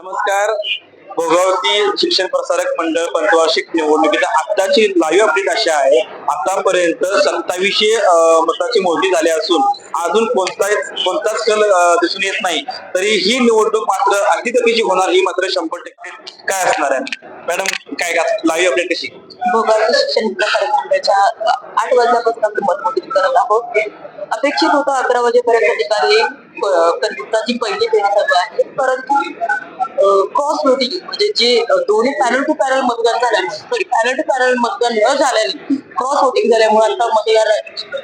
नमस्कार. भोगावती शिक्षण प्रसारक मंडळ पंचवार्षिक निवडणुकीचा आत्ताची लाईव्ह अपडेट अशी आहे. आतापर्यंत सत्तावीसशे मताची मोजणी झाली असून अजून कोणता कोणताच कल दिसून येत नाही. तरी ही निवडणूक मात्र अगदी कधीची होणार ही मात्र शंभर टक्के काय असणार आहे? मॅडम काय लाईव्ह अपडेट कशी? भोगावती शिक्षण प्रसारक मंडळाच्या आठ वाजल्यापासून आपण मतमोजणी करत आहोत. अपेक्षित होता अकरा वाजेपर्यंत ठिकाणी कंत्राची पहिली फेरी चालू आहे परंतु क्रॉस वोटिंग म्हणजे जे दोन्ही पॅनल टू पॅनल मतदान झाल्यामुळे सॉरी पॅनल टू पॅनल मतदान न झाल्याने क्रॉस वोटिंग झाल्यामुळे आता मतदार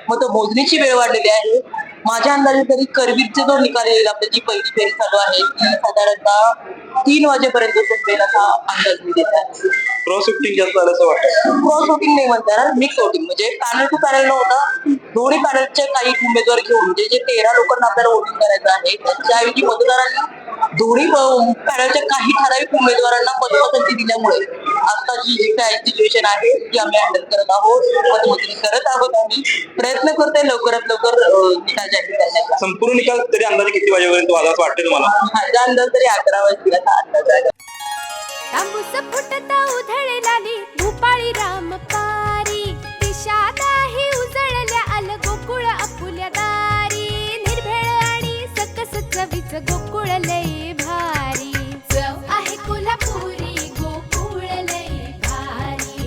मतमोजणीची वेळ वाढलेली आहे. माझ्या अंदाजे तरी करवीरचे जो निकाल येईल आपली जी पहिली फेरी चालू आहे ती साधारणतः तीन वाजेपर्यंत संपेल असा अंदाज मी देत आहे. क्रॉस शिफ्टिंग जास्त झालं असं वाटतं क्रॉस वोटिंग नाही म्हणता येणार मिक्स वोटिंग म्हणजे पॅनल टू पॅनल न होता दोन्ही पॅनलचे काही उमेदवार घेऊन म्हणजे जे तेरा लोकांना आपल्याला वोटिंग करायचं आहे त्याऐवजी मतदारांनी दोन्ही पॅनलच्या काही ठराविक उमेदवारांना मतपसंती दिल्यामुळे आता जी जी काय सिच्युएशन आहे ती आम्ही हँडल करत आहोत मतमोजणी करत आहोत आम्ही प्रयत्न करतोय लवकरात लवकर निकाल जाहीर करण्याचा. संपूर्ण निकाल तरी अंदाजे किती वाजेपर्यंत असं वाटतं तुम्हाला? माझा अंदाज तरी अकरा वाजतील असा अंदाज आहे. तांबूस फुटता उधळलाली भूपाळी राम पारी दिशा उजळल्या आल गोकुळ आपुल्या दारी. निर्भेळ आणि सकस चवीच गोकुळ लय